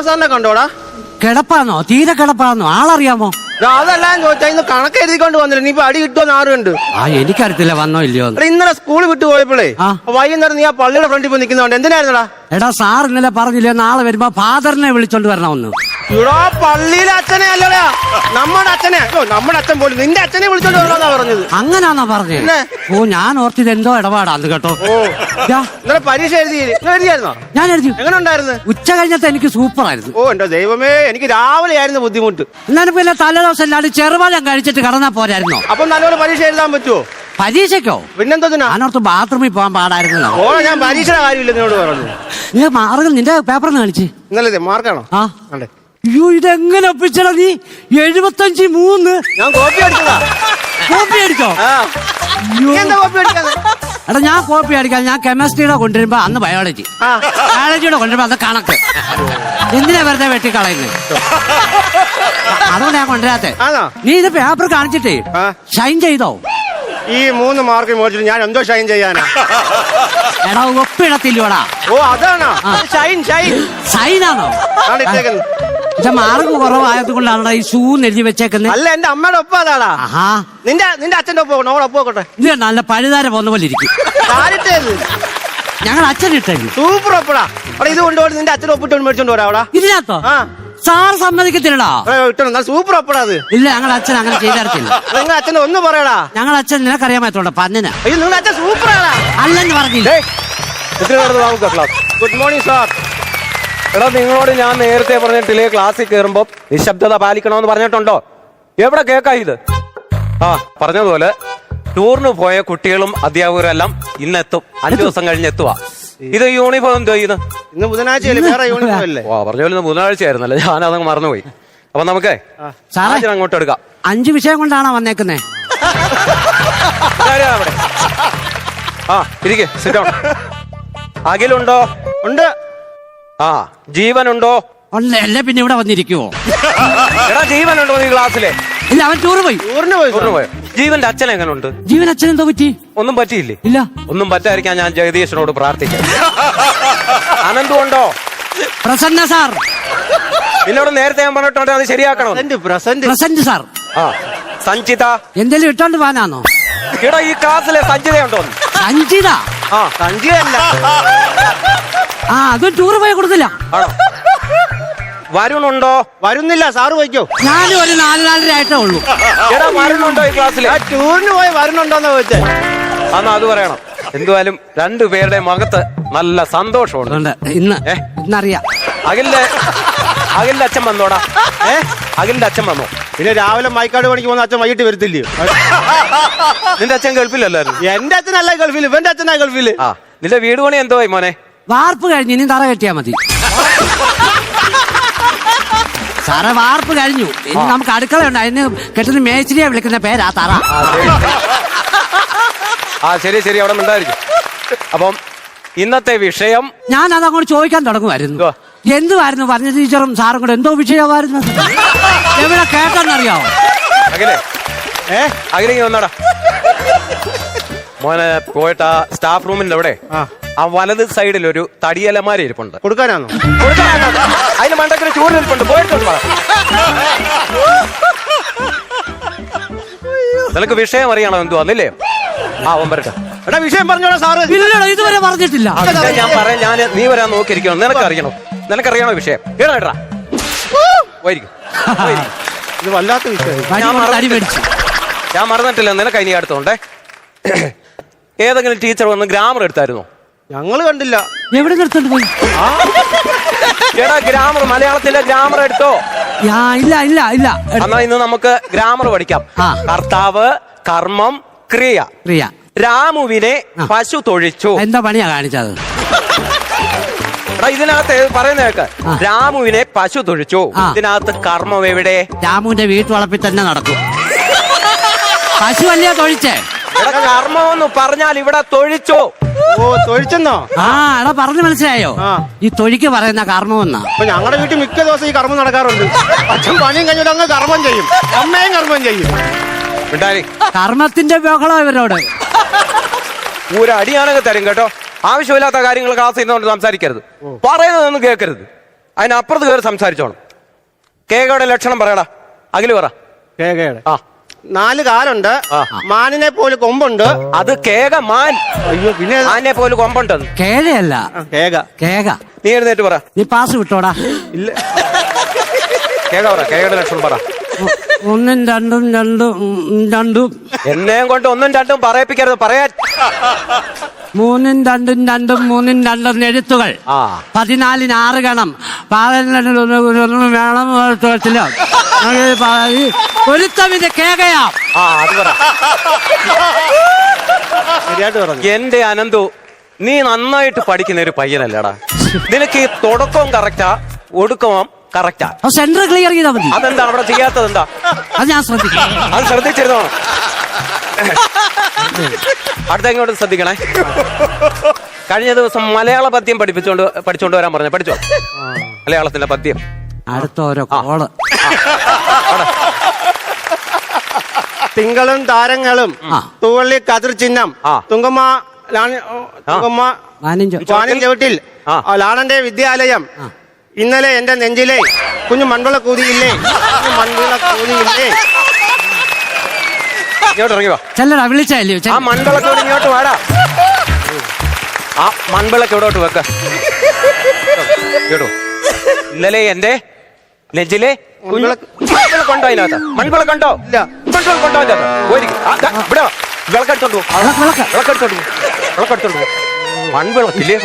ചാക്കോ സാറിനെ കണ്ടോടാ? കിടപ്പാന്നോ? തീരെ കിടപ്പാന്നോ? ആളറിയാമോ? അതെല്ലാം ചോദിച്ചാ ഇന്ന് കണക്ക് എഴുതിക്കൊണ്ട് വന്നില്ല? നീ ഇപ്പൊ അടി കിട്ടുമെന്ന് ആരുണ്ട്? ആ എനിക്കറിയത്തില്ല വന്നോ ഇല്ലയോ എന്ന്. എടാ ഇന്നലെ സ്കൂൾ വിട്ടു പോയപ്പോഴേ ആ. വൈകുന്നേരം നീ ആ പള്ളിയുടെ ഫ്രണ്ടിൽ പോയി നിൽക്കുന്നോണ്ട് എന്തിനായിരുന്നടാ? എടാ സാർ ഇന്നലെ പറഞ്ഞില്ലേ നാളെ വരുമ്പോ ഫാദറിനെ വിളിച്ചോണ്ട് വരണമെന്ന്. ഇവിടെ പള്ളിയിലെ അച്ഛനെ അല്ലടാ. നമ്മുടെ അച്ഛനെ. ഓ നമ്മുടെ അച്ഛൻ പോലും നിന്റെ അച്ഛനെ വിളിച്ചോണ്ട് വരണമെന്നാ പറഞ്ഞത്. അങ്ങനാന്നാ പറഞ്ഞത് ഓ ഞാൻ ഓർത്തിത് എന്തോ ഇടപാടാന്ന് കേട്ടോ. ഇന്നലെ പരീക്ഷ എഴുതി. എഴുതിയായിരുന്നോ? ഞാൻ എഴുതി. എങ്ങനെ ഉണ്ടായിരുന്നു ഉച്ച കഴിഞ്ഞത്തെ എനിക്ക് സൂപ്പർ ആയിരുന്നു ഓ എന്റെ ദൈവമേ എനിക്ക് രാവിലെ ആയിരുന്നു ബുദ്ധിമുട്ട്. എന്നാലും പിന്നെ തലേദിവസം അല്ലാണ്ട് ചെറുപാലം കഴിച്ചിട്ട് കടന്നാ പോരായിരുന്നോ? അപ്പൊ നല്ലപോലെ പരീക്ഷ എഴുതാൻ പറ്റുമോ പരീക്ഷയ്ക്കോ? ഞാനോർത്ത് ബാത്റൂമിൽ പോകാൻ പാടായിരുന്നല്ലോ. ഓ ഞാൻ പരീക്ഷയുടെ കാര്യമില്ല നിന്നോട് പറഞ്ഞു. നീ മാർഗം നിന്റെ പേപ്പർ കാണിച്ച്. ഇന്നലെ മാർക്കാണോ? ആ. അതെ അയ്യോ ഇതെങ്ങനെ ഒപ്പിച്ചടാ നീ? എഴുപത്തഞ്ച് മൂന്ന്. ഞാൻ കോപ്പി അടിച്ചതാ. കോപ്പി അടിച്ചോ? എന്താ കോപ്പി അടിക്കാന്ന് എടാ ഞാൻ കോപ്പി അടിക്കാൻ ഞാൻ കെമിസ്ട്രിയുടെ കൊണ്ടുവരുമ്പോ അന്ന് ബയോളജി ബയോളജിയുടെ കൊണ്ടുവരുമ്പോ അന്ന് കണക്ക്. എന്തിനാ വെറുതെ വെട്ടിക്കളയുന്നത് അതുകൊണ്ട് ഞാൻ കൊണ്ടുവരാത്തെ. ആണോ? നീ ഇത് പേപ്പർ കാണിച്ചിട്ടേ ആ. ഷൈൻ ചെയ്തോ? ഈ മൂന്ന് മാർക്ക് മേടിച്ചിട്ട് ഞാൻ എന്തോ ഷൈൻ ചെയ്യാനാ? എടാ ഒപ്പിടത്തില്ലോടാ. ഓ അതാണോ? ഷൈൻ ഷൈൻ സൈനാണോ ആണ് ഇട്ടേക്കുന്നത്. ഇത് മാർക്ക് കുറവായത് കൊണ്ടാണ് ഈ ഷൂ നെഞ്ഞു വെച്ചേക്കുന്നത് അല്ല എന്റെ അമ്മയുടെ ഒപ്പം അതാടാ ആഹാ. നിന്റെ നിന്റെ അച്ഛന്റെ ഒപ്പം നമ്മുടെ ഒപ്പം നോക്കട്ടെ ഇത് നല്ല പഴുതാര പോകുന്ന പോലെ ഇരിക്കും. ആരിട്ടേത് ഞങ്ങൾ അച്ഛൻ ഇട്ടു സൂപ്പർ ഒപ്പടാ അവിടെ ഇത് കൊണ്ടുപോയി നിന്റെ അച്ഛൻ ഒപ്പിട്ട് മേടിച്ചോണ്ട് പോരാ അവിടെ. ഇതിനകത്തോ? ആ. സാർ സമ്മതിക്കത്തില്ലടാ. ഇട്ടോ സൂപ്പർ ഒപ്പടാ അത്. ഇല്ല ഞങ്ങൾ അച്ഛൻ അങ്ങനെ ചെയ്തരത്തില്ല നിങ്ങൾ അച്ഛൻ ഒന്ന് പറയടാ. ഞങ്ങൾ അച്ഛൻ നിനക്കറിയാൻ പറ്റുള്ളൂ പന്നിന്. അയ്യോ നിങ്ങളുടെ അച്ഛൻ സൂപ്പർ ആടാ. അല്ലെന്ന് പറഞ്ഞില്ലേ ഗുഡ് മോർണിംഗ് സാർ എടാ നിങ്ങളോട് ഞാൻ നേരത്തെ പറഞ്ഞിട്ടില്ലേ ക്ലാസ്സിൽ കയറുമ്പോ നിശബ്ദത പാലിക്കണമെന്ന് പറഞ്ഞിട്ടുണ്ടോ? എവിടെ കേക്കാ ഇത്? ആ പറഞ്ഞതുപോലെ ടൂറിന് പോയ കുട്ടികളും അധ്യാപകരും എല്ലാം ഇന്നെത്തും. അഞ്ചു ദിവസം കഴിഞ്ഞ് എത്തുക ഇത് യൂണിഫോം എന്തോ ഇത്? ഇന്ന് പറഞ്ഞ പോലെ ബുധനാഴ്ച ആയിരുന്നല്ലേ ഞാൻ അതങ്ങ് മറന്നുപോയി. അപ്പൊ നമുക്കേ അങ്ങോട്ട് എടുക്കാം. അഞ്ചു വിഷയം കൊണ്ടാണോ വന്നേക്കുന്നേ? ആ ഇരിക്കെ സിറ്റോൺ അഖിലുണ്ടോ? ഉണ്ട്. ആ. ജീവനുണ്ടോ? അല്ല അല്ലേ പിന്നെ ഇവിടെ വന്നിരിക്കുവോ? എടാ ജീവനുണ്ടോ നീ ക്ലാസ്സിലെ ഇല്ല അവൻ ടൂറ് പോയി. ടൂറിന് പോയി ടൂറിന് പോയോ? ജീവന്റെ അച്ഛൻ എങ്ങനെയുണ്ട് ജീവൻ അച്ഛൻ എന്തോ പറ്റി? ഒന്നും പറ്റിയില്ലേ? ഇല്ല. ഒന്നും പറ്റാതിരിക്കാൻ ഞാൻ ജഗദീശനോട് പ്രാർത്ഥിക്കാം. അനന്തുണ്ടോ പ്രസന്ന സാർ. നിന്നോട് നേരത്തെ ഞാൻ പറഞ്ഞിട്ടുണ്ട് അത് ശരിയാക്കണം പ്രസന്റ് പ്രസന്റ്. Present sir. ആ. സഞ്ചിത? എന്തെങ്കിലും ഇട്ടോണ്ട് പോകാനാണോ ഇവിടെ ഈ ക്ലാസ്സിലെ സഞ്ജിതയുണ്ടോ സഞ്ജിത? ആ സഞ്ജയല്ല ആ അതും ടൂർ പോയി കൊടുത്തില്ല. വരുണുണ്ടോ? വരുന്നില്ല സാറ് പോയിക്കോ. ഞാനും ഒരു നാല് നാലര ആയിട്ടേ ഉള്ളൂ. എടാ വരുണുണ്ടോ ഈ ക്ലാസ്സിൽ ആ ടൂറിന് പോയി വരുന്നുണ്ടോന്നാ ചോദിച്ചേ. എന്നാ അത് പറയണം. എന്തുവായാലും രണ്ടു പേരുടെ മുഖത്ത് നല്ല സന്തോഷമുണ്ട്. ഉണ്ട്. ഇന്ന് ഏ? ഇന്നറിയാം. അഖിലിന്റെ അഖിലിന്റെ അച്ഛൻ വന്നോടാ. ഏ? അഖിലിന്റെ അച്ഛൻ വന്നോ? പിന്നെ രാവിലെ മൈക്കാട് പണിക്ക് പോകുന്ന അച്ഛൻ വൈകിട്ട് വരത്തില്ലയോ? നിന്റെ അച്ഛൻ ഗൾഫിലല്ലായിരുന്നു? എന്റെ അച്ഛനല്ല ഗൾഫിൽ ഇവന്റെ അച്ഛനാ ഗൾഫിൽ ആ നിന്റെ വീട് പണി എന്തോ ആയി മോനെ? വാർപ്പ് കഴിഞ്ഞ് ഇനി തറ കെട്ടിയാ മതി. സാറേ വാർപ്പ് കഴിഞ്ഞു. ഇനി നമുക്ക് അടുക്കളയുണ്ട് അതിന് കെട്ടുന്ന മേച്ചിരിയെ വിളിക്കുന്ന പേരാ തറ. ആ, ശരി. ശരി അവിടെ ഉണ്ടായിരിക്കും അപ്പം ഇന്നത്തെ വിഷയം ഞാൻ അത് അങ്ങോട്ട് ചോദിക്കാൻ തുടങ്ങുമായിരുന്നു. എന്തുവാ? എന്തുവായിരുന്നു പറഞ്ഞ ടീച്ചറും സാറും കൂടെ? എന്തോ വിഷയമായിരുന്നു എവിടെ കേട്ടെന്നറിയാവോ? അഖിലേ. ഏ അഖിലേക്ക് വന്നാടാ. മോനെ പോയിട്ട് ആ സ്റ്റാഫ് റൂമിന്റെ അവിടെ ആ. വലത് സൈഡിൽ ഒരു തടിയലമാര ഇരിപ്പുണ്ട്. കൊടുക്കാനാണോ അതിന് മണ്ടക്കൊരു ചൂട് ഇരിപ്പുണ്ട്. പോയിട്ടുണ്ട് വാ. നിനക്ക് വിഷയം അറിയണോ എന്തു അന്നില്ലേ ആ അവൻ വരട്ടെ. എടാ വിഷയം പറഞ്ഞോളാം സാറ്. ഇല്ലടാ ഇതുവരെ പറഞ്ഞിട്ടില്ല. ആ വിഷയം ഞാൻ പറയാം. ഞാൻ നീ വരാൻ നോക്കിയിരിക്കണം നിനക്ക് അറിയണം? നിനക്കറിയണോ വിഷയം? കേടാ പോയിരിക്കും. ഇത് വല്ലാത്ത വിഷയം. ഞാൻ മറന്നിട്ടില്ല. ഞാൻ മറന്നിട്ടില്ല. നിനക്ക് അതിന് അടുത്തോണ്ടേ. ഏതെങ്കിലും ടീച്ചർ വന്ന് ഗ്രാമർ എടുത്തായിരുന്നോ? ഞങ്ങൾ കണ്ടില്ല. എവിടെ നിർത്തോണ്ട് പോയി? എടാ ഗ്രാമർ മലയാളത്തിലെ ഗ്രാമർ എടുത്തോ? യാ, ഇല്ല ഇല്ല ഇല്ല. എന്നാ ഇന്ന് നമുക്ക് ഗ്രാമർ പഠിക്കാം. ആ. കർത്താവ് കർമ്മം ക്രിയ. പ്രിയ രാമുവിനെ പശു തൊഴിച്ചു. എന്താ പണിയാ കാണിച്ചത്? ഇതിനകത്ത് പറയുന്ന കേക്ക്. രാമുവിനെ പശു തൊഴിച്ചു. ആ. ഇതിനകത്ത് കർമ്മം എവിടെ? രാമുവിന്റെ വീട്ടുവളപ്പിൽ തന്നെ നടക്കും. പശു അല്ലയോ തൊഴിച്ചേ? എടാ കർമ്മം എന്ന് പറഞ്ഞാൽ ഇവിടെ തൊഴിച്ചു. ഓ തൊഴിച്ചെന്നോ? ആ എടാ പറഞ്ഞു മനസ്സിലായോ? ആ. ഈ തൊഴിക്ക് പറയുന്ന കർമ്മമെന്നാ. അപ്പൊ ഞങ്ങളുടെ വീട്ടിൽ മിക്ക ദിവസം ഈ കർമ്മം നടക്കാറുണ്ട്. അച്ഛൻ പണിയും കഴിഞ്ഞിട്ട് അങ്ങ് കർമ്മം ചെയ്യും. അമ്മയും കർമ്മം ചെയ്യും. കർമ്മത്തിന്റെ ബഹളം ഇവരോട്? ഒരു അടിയാണെങ്കിൽ തരും കേട്ടോ. ആവശ്യമില്ലാത്ത കാര്യങ്ങൾ ക്ലാസ് ഇരുന്നുകൊണ്ട് സംസാരിക്കരുത്. പറയുന്നതൊന്നും കേൾക്കരുത്. അതിനപ്പുറത്ത് കയറി സംസാരിച്ചോണം. കേകയുടെ ലക്ഷണം പറയടാ. അഖിൽ പറ. കേകയുടെ. ആ. നാല് കാലുണ്ട്. മാനിനെ പോലെ കൊമ്പുണ്ട്. അത് കേക മാൻ. അയ്യോ പിന്നെ മാനിനെ മാനെ പോലെ കൊമ്പുണ്ട് കേകയല്ല. കേക. കേക. നീ എഴുന്നേറ്റ് പറ. നീ പാസ് വിട്ടോടാ. ഇല്ല. കേക പറ. കേകയുടെ ലക്ഷണം പറ. ഒന്നും രണ്ടും രണ്ടും രണ്ടും. എന്നെയും കൊണ്ട് ഒന്നും രണ്ടും പറയിപ്പിക്കരുത്. പറയാൻ മൂന്നും രണ്ടും രണ്ടും മൂന്നും രണ്ടും എഴുത്തുകൾ. പതിനാലിന് ആറ് ഗണം ഒന്ന് വേണം ഒരുത്തമിന്റെ കേകയാം. ആ അത് പറ. ശരിയായിട്ട് പറഞ്ഞു. എന്റെ അനന്തു നീ നന്നായിട്ട് പഠിക്കുന്ന ഒരു പയ്യനല്ലേടാ. നിനക്ക് ഈ തുടക്കവും കറക്റ്റാ ഒടുക്കവും കറക്റ്റാ സെന്റർ ക്ലിയർ ചെയ്താൽ മതി. അതെന്താ അവിടെ ചെയ്യാത്തത് എന്താ അത് ഞാൻ ശ്രദ്ധിക്കാം. അത് ശ്രദ്ധിച്ചിരുന്നോണം. അടുത്ത ഇങ്ങോട്ട് ശ്രദ്ധിക്കണേ? കഴിഞ്ഞ ദിവസം മലയാള പദ്യം പഠിപ്പിച്ചോണ്ട് പഠിച്ചോണ്ട് വരാൻ പറഞ്ഞു? പഠിച്ചോ? മലയാളത്തിലെ പദ്യം. അടുത്ത ഓരോ കോൾ. തിങ്കളും താരങ്ങളും. തൂവള്ളി കതിർ ചിഹ്നം. ആ. തുങ്കമ്മ ലാണി- തുങ്കമ്മ ചവിട്ടിൽ. ലാണന്റെ വിദ്യാലയം. ഇന്നലെ എന്റെ നെഞ്ചിലെ കുഞ്ഞു മൺവിള കൂതിയില്ലേ? കുഞ്ഞു മൺവിള കൂതിയില്ലേ? ഇങ്ങോട്ട് ഇറങ്ങി വാ ചെല്ലടാ വിളിച്ചല്ലേ ആ മൺവിളക്കോട് ഇങ്ങോട്ട് വാടാ ആ മൺവിളക്ക് ഇവിടോട്ട് വെക്ക കേട്ടോ ഇന്നലെ എന്റെ നെഞ്ചിലെ മൺവിളക്ക്. മൺവിളക്കുണ്ടോ അതിനകത്ത് മൺവിളക്കുണ്ടോ ഇല്ല. മൺവിളക്കുണ്ടോ അതിനകത്ത് ദാ, ഇവിടെ. വിളക്കെടുത്തോണ്ട്. വിളക്കെടുത്തോണ്ട്. വിളക്കെടുത്തോണ്ട്. മൺവിളക്കില്ലേ